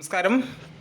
നമസ്കാരം.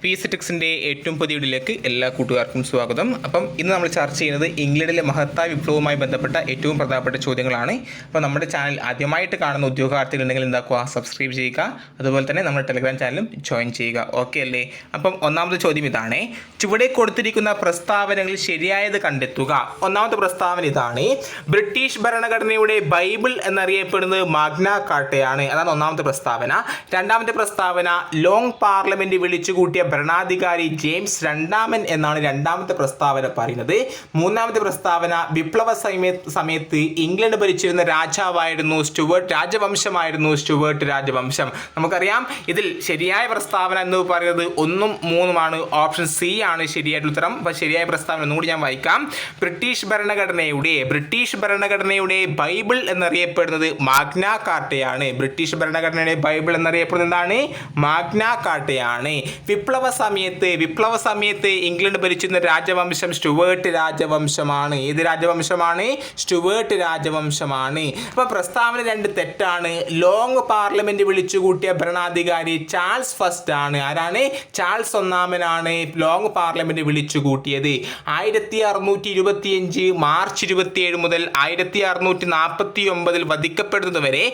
പി സിറ്റിക്സിന്റെ ഏറ്റവും പുതിയ വീഡിയോയിലേക്ക് എല്ലാ കൂട്ടുകാർക്കും സ്വാഗതം. അപ്പം ഇന്ന് നമ്മൾ ചർച്ച ചെയ്യുന്നത് ഇംഗ്ലണ്ടിലെ മഹത്തായ വിപ്ലവവുമായി ബന്ധപ്പെട്ട ഏറ്റവും പ്രധാനപ്പെട്ട ചോദ്യങ്ങളാണ്. അപ്പോൾ നമ്മുടെ ചാനൽ ആദ്യമായിട്ട് കാണുന്ന ഉദ്യോഗാർത്ഥികൾ ഉണ്ടെങ്കിൽ എന്താക്കുക? സബ്സ്ക്രൈബ് ചെയ്യുക. അതുപോലെ തന്നെ നമ്മുടെ ടെലിഗ്രാം ചാനലും ജോയിൻ ചെയ്യുക. ഓക്കെ അല്ലേ? അപ്പം ഒന്നാമത്തെ ചോദ്യം ഇതാണ്. ചുവടെ കൊടുത്തിരിക്കുന്ന പ്രസ്താവനകൾ ശരിയായത് കണ്ടെത്തുക. ഒന്നാമത്തെ പ്രസ്താവന ഇതാണ്. ബ്രിട്ടീഷ് ഭരണഘടനയുടെ ബൈബിൾ എന്നറിയപ്പെടുന്നത് മാഗ്ന കാട്ടയാണ്. അതാണ് ഒന്നാമത്തെ പ്രസ്താവന. രണ്ടാമത്തെ പ്രസ്താവന ലോങ് പാർലമെന്റ് വിളിച്ചുകൂട്ടിയ ഭരണാധികാരി ജെയിംസ് രണ്ടാമൻ എന്നാണ് രണ്ടാമത്തെ പ്രസ്താവന പറയുന്നത്. മൂന്നാമത്തെ പ്രസ്താവന വിപ്ലവ സമയ- സമയത്ത് ഇംഗ്ലണ്ട് ഭരിച്ചിരുന്ന രാജാവായിരുന്നു സ്റ്റുവേർട്ട് രാജവംശമായിരുന്നു സ്റ്റുവേർട്ട് രാജവംശം. നമുക്കറിയാം ഇതിൽ ശരിയായ പ്രസ്താവന എന്ന് പറയുന്നത് ഒന്നും മൂന്നുമാണ് ഓപ്ഷൻ സി ആണ് ശരിയായിട്ടുള്ള ഉത്തരം. അപ്പോൾ ശരിയായ പ്രസ്താവന ഒന്നുകൂടി ഞാൻ വായിക്കാം. ബ്രിട്ടീഷ് ഭരണഘടനയുടെ ബ്രിട്ടീഷ് ഭരണഘടനയുടെ ബൈബിൾ എന്നറിയപ്പെടുന്നത് മാഗ്ന കാർട്ടയാണ്. ബ്രിട്ടീഷ് ഭരണഘടനയുടെ ബൈബിൾ എന്നറിയപ്പെടുന്നത് എന്താണ്? മാഗ്ന കാർട്ടയാണ്. വിപ്ലവ സമയത്ത് വിപ്ലവ സമയത്ത് ഇംഗ്ലണ്ട് ഭരിച്ചിരുന്ന രാജവംശം സ്റ്റുവേർട്ട് രാജവംശമാണ്. ഏത് രാജവംശമാണ്? സ്റ്റുവേർട്ട് രാജവംശമാണ്. അപ്പോൾ പ്രസ്താവന രണ്ട് തെറ്റാണ്. ലോങ് പാർലമെന്റ് വിളിച്ചുകൂട്ടിയ ഭരണാധികാരി ചാൾസ് ഫസ്റ്റ് ആണ് ആരാണ്? ചാൾസ് ഒന്നാമനാണ് ലോങ് പാർലമെന്റ് വിളിച്ചുകൂട്ടിയത്. ആയിരത്തി അറുന്നൂറ്റി ഇരുപത്തിയഞ്ച് മാർച്ച് ഇരുപത്തിയേഴ് മുതൽ ആയിരത്തി അറുന്നൂറ്റി നാൽപ്പത്തി ഒമ്പതിൽ വധിക്കപ്പെടുന്നതുവരെ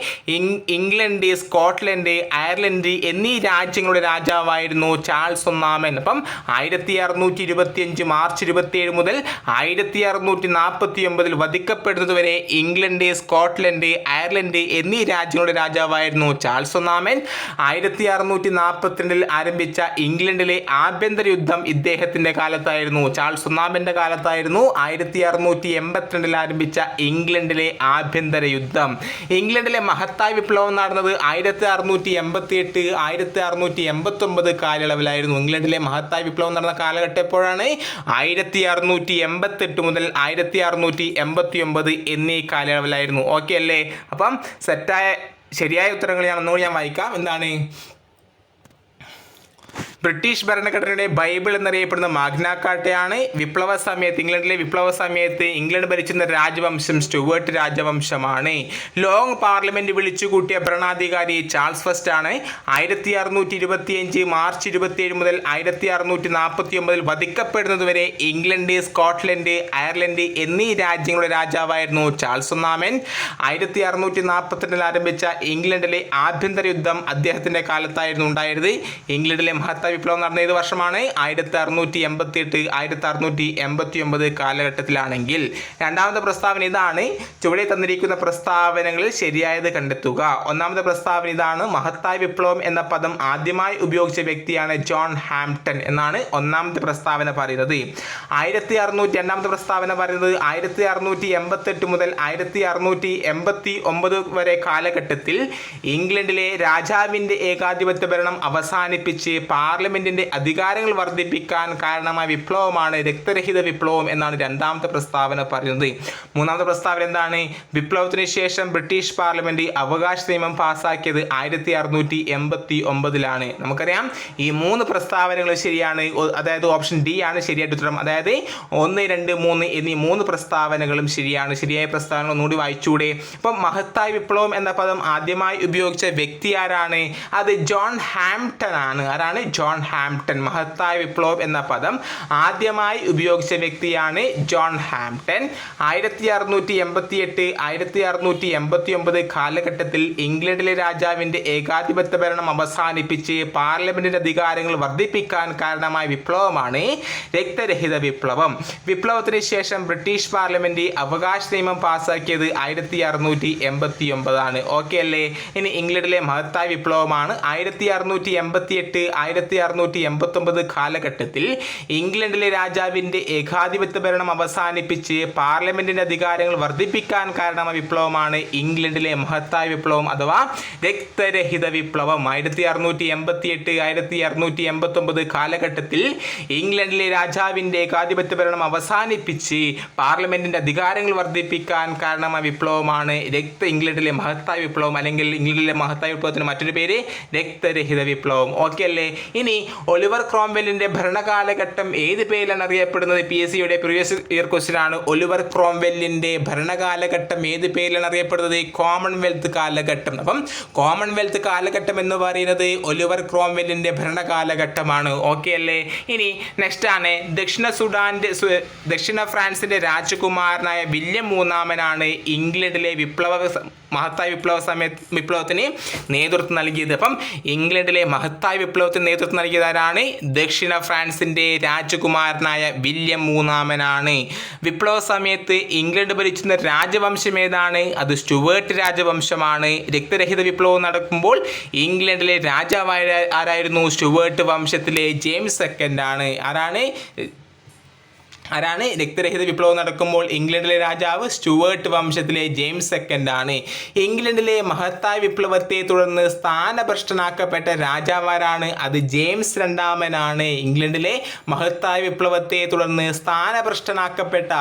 ഇംഗ്ലണ്ട് സ്കോട്ട്ലൻഡ് അയർലൻഡ് എന്നീ രാജ്യങ്ങളുടെ രാജാവായിരുന്നു ചാൾസ് ഒന്നാമൻ അപ്പം ആയിരത്തി അറുന്നൂറ്റി ഇരുപത്തിയഞ്ച് മാർച്ച് ഇരുപത്തിയേഴ് മുതൽ ആയിരത്തി അറുന്നൂറ്റി നാൽപ്പത്തി ഒമ്പതിൽ വധിക്കപ്പെടുന്നത് വരെ ഇംഗ്ലണ്ട് സ്കോട്ട്ലൻഡ് അയർലൻഡ് എന്നീ രാജ്യങ്ങളുടെ രാജാവായിരുന്നു ചാൾസ് ഒന്നാമൻ. ആയിരത്തി അറുന്നൂറ്റി നാൽപ്പത്തിരണ്ടിൽ ആരംഭിച്ച ഇംഗ്ലണ്ടിലെ ആഭ്യന്തര യുദ്ധം ഇദ്ദേഹത്തിന്റെ കാലത്തായിരുന്നു. ചാൾസ് ഒന്നാമന്റെ കാലത്തായിരുന്നു ആയിരത്തി അറുന്നൂറ്റി എൺപത്തിരണ്ടിൽ ആരംഭിച്ച ഇംഗ്ലണ്ടിലെ ആഭ്യന്തര യുദ്ധം. ഇംഗ്ലണ്ടിലെ മഹത്തായ വിപ്ലവം നടന്നത് ആയിരത്തി അറുന്നൂറ്റി എൺപത്തി എട്ട് ആയിരത്തി അറുന്നൂറ്റി എൺപത്തി ഒമ്പത് കാലയളവിലായിരുന്നു. ഇംഗ്ലണ്ടിലെ മഹത്തായ വിപ്ലവം നടന്ന കാലഘട്ടം എപ്പോഴാണ്? ആയിരത്തി അറുന്നൂറ്റി എൺപത്തി എട്ട് മുതൽ ആയിരത്തി അറുന്നൂറ്റി എൺപത്തി ഒമ്പത് എന്നീ കാലയളവിലായിരുന്നു. ഓക്കെ അല്ലേ? അപ്പം സെറ്റായ ശരിയായ ഉത്തരങ്ങൾ ഞാൻ ഒന്നുകൂടി ഞാൻ വായിക്കാം. എന്താണ്? ബ്രിട്ടീഷ് ഭരണഘടനയുടെ ബൈബിൾ എന്നറിയപ്പെടുന്ന മാഗ്നാക്കാട്ടയാണ് വിപ്ലവ സമയത്ത് ഇംഗ്ലണ്ടിലെ വിപ്ലവ സമയത്ത് ഇംഗ്ലണ്ട് ഭരിച്ചിരുന്ന രാജവംശം സ്റ്റുവേർട്ട് രാജവംശമാണ്. ലോങ് പാർലമെന്റ് വിളിച്ചുകൂട്ടിയ ഭരണാധികാരി ചാൾസ് ഫസ്റ്റ് ആണ് ആയിരത്തി അറുന്നൂറ്റി ഇരുപത്തിയഞ്ച് മാർച്ച് ഇരുപത്തിയേഴ് മുതൽ ആയിരത്തി അറുന്നൂറ്റി നാൽപ്പത്തി ഒമ്പതിൽ വധിക്കപ്പെടുന്നത് വരെ ഇംഗ്ലണ്ട് സ്കോട്ട്ലൻഡ് അയർലൻഡ് എന്നീ രാജ്യങ്ങളുടെ രാജാവായിരുന്നു ചാൾസ് ഒന്നാമൻ. ആയിരത്തി അറുന്നൂറ്റി നാൽപ്പത്തിരണ്ടിൽ ആരംഭിച്ച ഇംഗ്ലണ്ടിലെ ആഭ്യന്തര യുദ്ധം അദ്ദേഹത്തിന്റെ കാലത്തായിരുന്നു ഉണ്ടായത്. ഇംഗ്ലണ്ടിലെ മഹത്തായ വിപ്ലവം നടന്ന ഏത് വർഷമാണ്? ആയിരത്തി അറുന്നൂറ്റി എൺപത്തി എട്ട് ആയിരത്തി അറുന്നൂറ്റി എൺപത്തി ഒമ്പത് കാലഘട്ടത്തിലാണെങ്കിൽ രണ്ടാമത്തെ പ്രസ്താവന ഇതാണ്. ചുവടെ തന്നിരിക്കുന്ന പ്രസ്താവനകളിൽ ശരിയായത് കണ്ടെത്തുക. ഒന്നാമത്തെ പ്രസ്താവന ഇതാണ് മഹത്തായ വിപ്ലവം എന്ന പദം ആദ്യമായി ഉപയോഗിച്ച വ്യക്തിയാണ് ജോൺ ഹാംപ്ടൺ എന്നാണ് ഒന്നാമത്തെ പ്രസ്താവന പറയുന്നത്. ആയിരത്തി അറുന്നൂറ്റി രണ്ടാമത്തെ പ്രസ്താവന പറയുന്നത് ആയിരത്തി അറുന്നൂറ്റി എൺപത്തെട്ട് മുതൽ ആയിരത്തി അറുന്നൂറ്റി എൺപത്തി ഒമ്പത് വരെ കാലഘട്ടത്തിൽ ഇംഗ്ലണ്ടിലെ രാജാവിന്റെ ഏകാധിപത്യ ഭരണം അവസാനിപ്പിച്ച് പാർലമെന്റിന്റെ അധികാരങ്ങൾ വർദ്ധിപ്പിക്കാൻ കാരണമായ വിപ്ലവമാണ് രക്തരഹിത വിപ്ലവം എന്നാണ് രണ്ടാമത്തെ പ്രസ്താവന പറയുന്നത്. മൂന്നാമത്തെ പ്രസ്താവന എന്താണ്? വിപ്ലവത്തിന് ശേഷം ബ്രിട്ടീഷ് പാർലമെന്റ് അവകാശ നിയമം പാസാക്കിയത് ആയിരത്തി അറുന്നൂറ്റി എൺപത്തി ഒമ്പതിലാണ് നമുക്കറിയാം ഈ മൂന്ന് പ്രസ്താവനകൾ ശരിയാണ് അതായത് ഓപ്ഷൻ ഡി ആണ് ശരിയായിട്ട് ഉത്തരം. അതായത് ഒന്ന് രണ്ട് മൂന്ന് എന്നീ മൂന്ന് പ്രസ്താവനകളും ശരിയാണ്. ശരിയായ പ്രസ്താവനകൾ ഒന്നുകൂടി വായിച്ചൂടെ ഇപ്പം മഹത്തായ വിപ്ലവം എന്ന പദം ആദ്യമായി ഉപയോഗിച്ച വ്യക്തി ആരാണ്? അത് ജോൺ ഹാംപ്ടൺ ആണ്. ആരാണ്? ജോൺ ഹാംപ്ടൺ മഹത്തായ വിപ്ലവം എന്ന പദം ആദ്യമായി ഉപയോഗിച്ച വ്യക്തിയാണ് ജോൺ ഹാംപ്ടൺ ആയിരത്തി അറുന്നൂറ്റി എൺപത്തി എട്ട് ആയിരത്തി അറുന്നൂറ്റി എൺപത്തി ഒമ്പത് കാലഘട്ടത്തിൽ ഇംഗ്ലണ്ടിലെ രാജാവിന്റെ ഏകാധിപത്യ ഭരണം അവസാനിപ്പിച്ച് പാർലമെന്റിന്റെ അധികാരങ്ങൾ വർദ്ധിപ്പിക്കാൻ കാരണമായ വിപ്ലവമാണ് രക്തരഹിത വിപ്ലവം. വിപ്ലവത്തിന് ശേഷം ബ്രിട്ടീഷ് പാർലമെന്റ് അവകാശ നിയമം പാസാക്കിയത് ആയിരത്തി അറുന്നൂറ്റി എൺപത്തി ഒമ്പതാണ് ഓക്കെ അല്ലേ? ഇനി ഇംഗ്ലണ്ടിലെ മഹത്തായ വിപ്ലവമാണ് ആയിരത്തി അറുന്നൂറ്റി എൺപത്തി എട്ട് ആയിരത്തി അറുന്നൂറ്റി എൺപത്തി ഒമ്പത് കാലഘട്ടത്തിൽ ഇംഗ്ലണ്ടിലെ രാജാവിന്റെ ഏകാധിപത്യ ഭരണം അവസാനിപ്പിച്ച് പാർലമെന്റിന്റെ അധികാരങ്ങൾ വർദ്ധിപ്പിക്കാൻ കാരണമായ വിപ്ലവമാണ് ഇംഗ്ലണ്ടിലെ മഹത്തായ വിപ്ലവം അഥവാ രക്തരഹിത വിപ്ലവം. ആയിരത്തി അറുന്നൂറ്റി എൺപത്തി എട്ട് ആയിരത്തി അറുന്നൂറ്റി എൺപത്തി ഒമ്പത് കാലഘട്ടത്തിൽ ഇംഗ്ലണ്ടിലെ രാജാവിന്റെ ഏകാധിപത്യ ഭരണം അവസാനിപ്പിച്ച് പാർലമെന്റിന്റെ അധികാരങ്ങൾ വർദ്ധിപ്പിക്കാൻ കാരണമായ വിപ്ലവമാണ് രക്ത ഇംഗ്ലണ്ടിലെ മഹത്തായ വിപ്ലവം അല്ലെങ്കിൽ ഇംഗ്ലണ്ടിലെ മഹത്തായ വിപ്ലവത്തിന് മറ്റൊരു പേര് രക്തരഹിത വിപ്ലവം. ഓക്കെ അല്ലേ? ഇനി ഇനി ഒലിവർ ക്രോംവെല്ലിന്റെ ഭരണകാലഘട്ടം ഏത് പേരിലാണ് അറിയപ്പെടുന്നത്? പി എസ് സിയുടെ പ്രീവിയസ് ഇയർ ക്വസ്റ്റ്യൻ ആണ്. ഒലിവർ ക്രോംവെല്ലിന്റെ ഭരണകാലഘട്ടം ഏത് പേരിലാണ് അറിയപ്പെടുന്നത്? കോമൺവെൽത്ത് കാലഘട്ടം. അപ്പം കോമൺവെൽത്ത് കാലഘട്ടം എന്ന് പറയുന്നത് ഒലിവർ ക്രോംവെല്ലിന്റെ ഭരണകാലഘട്ടമാണ്. ഓക്കെ അല്ലേ? ഇനി നെക്സ്റ്റ് ആണ്. ദക്ഷിണ സുഡാന്റെ ദക്ഷിണ ഫ്രാൻസിന്റെ രാജകുമാരനായ വില്യം മൂന്നാമനാണ് ഇംഗ്ലണ്ടിലെ വിപ്ലവ മഹത്തായ വിപ്ലവ സമയത്ത് വിപ്ലവത്തിന് നേതൃത്വം നൽകിയത്. അപ്പം ഇംഗ്ലണ്ടിലെ മഹത്തായ വിപ്ലവത്തിന് നേതൃത്വം നൽകിയതാരാണ് ദക്ഷിണ ഫ്രാൻസിന്റെ രാജകുമാരനായ വില്യം മൂന്നാമനാണ്. വിപ്ലവ സമയത്ത് ഇംഗ്ലണ്ട് ഭരിച്ചിരുന്ന രാജവംശം ഏതാണ്? അത് സ്റ്റുവേർട്ട് രാജവംശമാണ്. രക്തരഹിത വിപ്ലവം നടക്കുമ്പോൾ ഇംഗ്ലണ്ടിലെ രാജാവായ ആരായിരുന്നു? സ്റ്റുവേർട്ട് വംശത്തിലെ ജെയിംസ് സെക്കൻഡ് ആണ് ആരാണ്? ആരാണ്? രക്തരഹിത വിപ്ലവം നടക്കുമ്പോൾ ഇംഗ്ലണ്ടിലെ രാജാവ് സ്റ്റുവേർട്ട് വംശത്തിലെ ജെയിംസ് സെക്കൻഡ് ആണ്. ഇംഗ്ലണ്ടിലെ മഹത്തായ വിപ്ലവത്തെ തുടർന്ന് സ്ഥാനഭ്രഷ്ടനാക്കപ്പെട്ട രാജാവാരാണ്. അത് ജെയിംസ് രണ്ടാമനാണ്. ഇംഗ്ലണ്ടിലെ മഹത്തായ വിപ്ലവത്തെ തുടർന്ന് സ്ഥാനഭ്രഷ്ടനാക്കപ്പെട്ട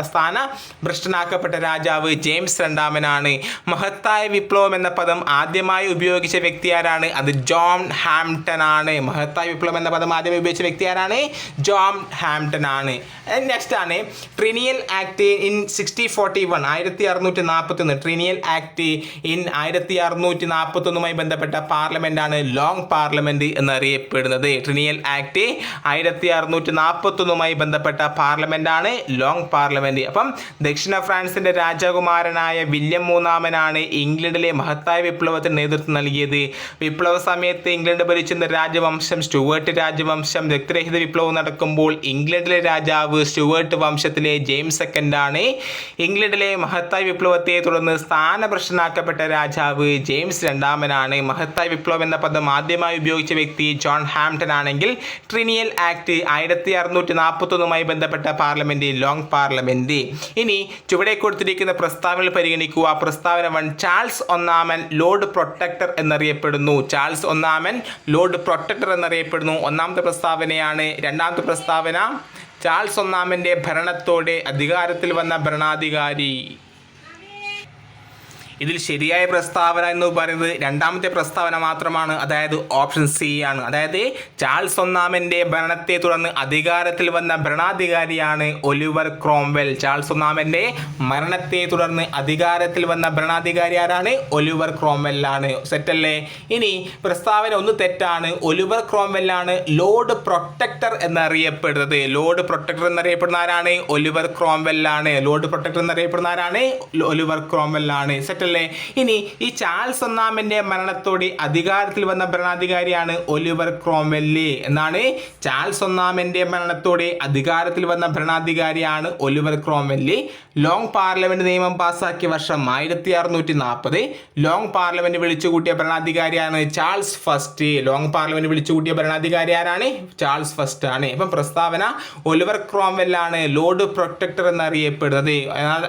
സ്ഥാനഭ്രഷ്ടനാക്കപ്പെട്ട രാജാവ് ജെയിംസ് രണ്ടാമനാണ്. മഹത്തായ വിപ്ലവം എന്ന പദം ആദ്യമായി ഉപയോഗിച്ച വ്യക്തി ആരാണ്? അത് ജോൺ ഹാംപ്ടൺ ആണ്. മഹത്തായ വിപ്ലവം എന്ന പദം ആദ്യമായി ഉപയോഗിച്ച വ്യക്തി ആരാണ്? ജോൺ ഹാംപ്ടൺ ആണ്. നെക്സ്റ്റ് ആണ് triennial act in sixty forty one ആയിരത്തി അറുന്നൂറ്റി നാൽപ്പത്തി ഒന്ന് ട്രിനിയൽ ആക്ട് ഇൻ ആയിരത്തി അറുന്നൂറ്റി നാൽപ്പത്തി ഒന്നുമായി ബന്ധപ്പെട്ട പാർലമെന്റ് ആണ് ലോങ് പാർലമെന്റ് എന്നറിയപ്പെടുന്നത്. ട്രിനിയൽ ആക്ട് ആയിരത്തി അറുന്നൂറ്റി നാൽപ്പത്തി ഒന്നുമായി ബന്ധപ്പെട്ട പാർലമെന്റ് ആണ് ലോങ് പാർലമെന്റ് അപ്പം ദക്ഷിണ ഫ്രാൻസിന്റെ രാജകുമാരനായ വില്യം മൂന്നാമനാണ് ഇംഗ്ലണ്ടിലെ മഹത്തായ വിപ്ലവത്തിന് നേതൃത്വം നൽകിയത്. വിപ്ലവ സമയത്ത് ഇംഗ്ലണ്ട് ഭരിച്ചിരുന്ന രാജവംശം സ്റ്റുവേർട്ട് രാജവംശം രക്തരഹിത വിപ്ലവം നടക്കുമ്പോൾ ഇംഗ്ലണ്ടിലെ രാജാവ് സ്റ്റുവേർട്ട് വംശത്തിലെ ജെയിംസ് സെക്കൻഡാണ്. ഇംഗ്ലണ്ടിലെ മഹത്തായ വിപ്ലവത്തെ തുടർന്ന് സ്ഥാനഭ്രഷ്ടനാക്കപ്പെട്ട രാജാവ് ജെയിംസ് രണ്ടാമനാണ്. മഹത്തായ വിപ്ലവം എന്ന പദം ആദ്യമായി ഉപയോഗിച്ച വ്യക്തി ജോൺ ഹാംപ്ടൺ ആണെങ്കിൽ ട്രിനിയൽ ആക്ട് ആയിരത്തി അറുന്നൂറ്റി നാൽപ്പത്തൊന്നുമായി ബന്ധപ്പെട്ട പാർലമെന്റ് ലോങ് പാർലമെന്റ്. ഇനി ചുവടെ കൊടുത്തിരിക്കുന്ന പ്രസ്താവനകൾ പരിഗണിക്കുക. പ്രസ്താവന വൺ ചാൾസ് ഒന്നാമൻ ലോർഡ് പ്രൊട്ടക്ടർ എന്നറിയപ്പെടുന്നു. ചാൾസ് ഒന്നാമൻ ലോർഡ് പ്രൊട്ടക്ടർ എന്നറിയപ്പെടുന്നു. ഒന്നാമത്തെ പ്രസ്താവനയാണ്. രണ്ടാമത്തെ പ്രസ്താവന ചാൾസ് ഒന്നാമന്റെ ഭരണത്തോടെ അധികാരത്തിൽ വന്ന ഭരണാധികാരി. ഇതിൽ ശരിയായ പ്രസ്താവന എന്ന് പറയുന്നത് രണ്ടാമത്തെ പ്രസ്താവന മാത്രമാണ് അതായത് ഓപ്ഷൻ സി ആണ്. അതായത് ചാൾസ് ഒന്നാമന്റെ ഭരണത്തെ തുടർന്ന് അധികാരത്തിൽ വന്ന ഭരണാധികാരിയാണ് ഒലിവർ ക്രോംവെൽ. ചാൾസ് ഒന്നാമന്റെ മരണത്തെ തുടർന്ന് അധികാരത്തിൽ വന്ന ഭരണാധികാരി ആരാണ്? ഒലിവർ ക്രോംവെല്ലാണ് സെറ്റല്ലേ? ഇനി പ്രസ്താവന ഒന്ന് തെറ്റാണ്. ഒലിവർ ക്രോംവെല്ലാണ് ലോഡ് പ്രൊട്ടക്ടർ എന്നറിയപ്പെടുന്നത്. ലോഡ് പ്രൊട്ടക്ടർ എന്നറിയപ്പെടുന്ന ആരാണ്? ഒലിവർ ക്രോംവെല്ലാണ് ലോഡ് പ്രൊട്ടക്ടർ എന്നറിയപ്പെടുന്ന ആരാണ്? ഒലിവർ ക്രോംവെല്ലാണ് ആണ്. സെറ്റല്ലേ ഇനി ഈ ചാൾസ് ഒന്നാമന്റെ മരണത്തോടെ അധികാരത്തിൽ വന്ന ഭരണാധികാരിയാണ് ഒലിവർ ക്രോംവെല്ലി. എന്നാണ് ചാൾസ് ഒന്നാമന്റെ മരണത്തോടെ അധികാരത്തിൽ വന്ന ഭരണാധികാരിയാണ് ഒലിവർ ക്രോംവെല്ലി. ലോങ് പാർലമെന്റ് നിയമം പാസാക്കിയ വർഷം ആയിരത്തി അറുന്നൂറ്റി നാൽപ്പത് ലോങ് പാർലമെന്റ് വിളിച്ചുകൂട്ടിയ ഭരണാധികാരിയാണ് ചാൾസ് ഫസ്റ്റ്. ലോങ് പാർലമെന്റ് വിളിച്ചുകൂട്ടിയ ഭരണാധികാരി ആരാണ്? ചാൾസ് ഫസ്റ്റ് ആണ്. ഇപ്പം പ്രസ്താവന ഒലിവർ ക്രോംവെല്ലാണ് ലോർഡ് പ്രൊട്ടക്ടർ എന്നറിയപ്പെടുന്നത്.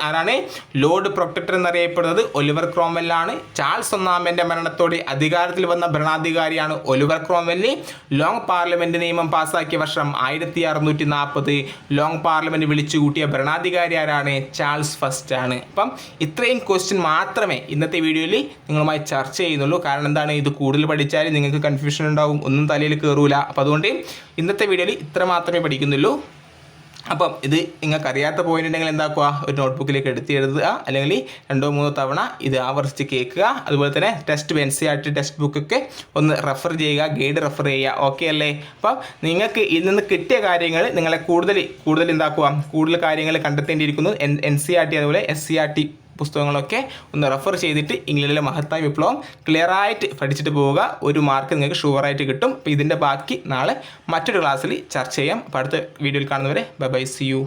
ആരാണ്? ലോർഡ് പ്രൊട്ടക്ടർ എന്നറിയപ്പെടുന്നത് ഒലിവർ ക്രോംവെല്ലാണ്. ചാൾസ് ഒന്നാമന്റെ മരണത്തോടെ അധികാരത്തിൽ വന്ന ഭരണാധികാരിയാണ് ഒലിവർ ക്രോംവെല്ല്. ലോങ് പാർലമെന്റ് നിയമം പാസാക്കിയ വർഷം ആയിരത്തി അറുന്നൂറ്റി നാൽപ്പത് ലോങ് പാർലമെന്റ് വിളിച്ചുകൂട്ടിയ ഭരണാധികാരി ആരാണ്? ചാൾസ് ഫസ്റ്റ് ആണ് അപ്പം ഇത്രയും ക്വസ്റ്റ്യൻ മാത്രമേ ഇന്നത്തെ വീഡിയോയിൽ നിങ്ങളുമായി ചർച്ച ചെയ്യുന്നുള്ളൂ. കാരണം എന്താണ്? ഇത് കൂടുതൽ പഠിച്ചാൽ നിങ്ങൾക്ക് കൺഫ്യൂഷൻ ഉണ്ടാവും. ഒന്നും തലയിൽ കയറൂല അപ്പോൾ അതുകൊണ്ട് ഇന്നത്തെ വീഡിയോയിൽ ഇത്ര മാത്രമേ പഠിക്കുന്നുള്ളൂ. അപ്പം ഇത് നിങ്ങൾക്ക് അറിയാത്ത പോയിന്റ് ഉണ്ടെങ്കിൽ എന്താക്കുക? ഒരു നോട്ട്ബുക്കിലേക്ക് എടുത്ത് എഴുതുക. അല്ലെങ്കിൽ രണ്ടോ മൂന്നോ തവണ ഇത് ആവർത്തിച്ച് കേൾക്കുക. അതുപോലെ തന്നെ ടെസ്റ്റ് എൻ സി ടെക്സ്റ്റ് ബുക്കൊക്കെ ഒന്ന് റെഫർ ചെയ്യുക ഗൈഡ് റെഫർ ചെയ്യുക. ഓക്കെ അല്ലേ? അപ്പം നിങ്ങൾക്ക് ഇതിൽ നിന്ന് കിട്ടിയ കാര്യങ്ങൾ നിങ്ങളെ കൂടുതൽ കൂടുതൽ എന്താക്കുക? കൂടുതൽ കാര്യങ്ങൾ കണ്ടെത്തേണ്ടിയിരിക്കുന്നു. N N C R T അതുപോലെ എസ് സി ആർ ടി പുസ്തകങ്ങളൊക്കെ ഒന്ന് റെഫർ ചെയ്തിട്ട് ഇംഗ്ലണ്ടിലെ മഹത്തായ വിപ്ലവം ക്ലിയർ ആയിട്ട് പഠിച്ചിട്ട് പോവുക. ഒരു മാർക്ക് നിങ്ങൾക്ക് ഷുവറായിട്ട് കിട്ടും. അപ്പോൾ ഇതിന്റെ ബാക്കി നാളെ മറ്റൊരു ക്ലാസ്സിൽ ചർച്ച ചെയ്യാം. അപ്പോൾ അടുത്ത വീഡിയോയിൽ കാണുന്നവരെ ബൈ ബൈ സി യു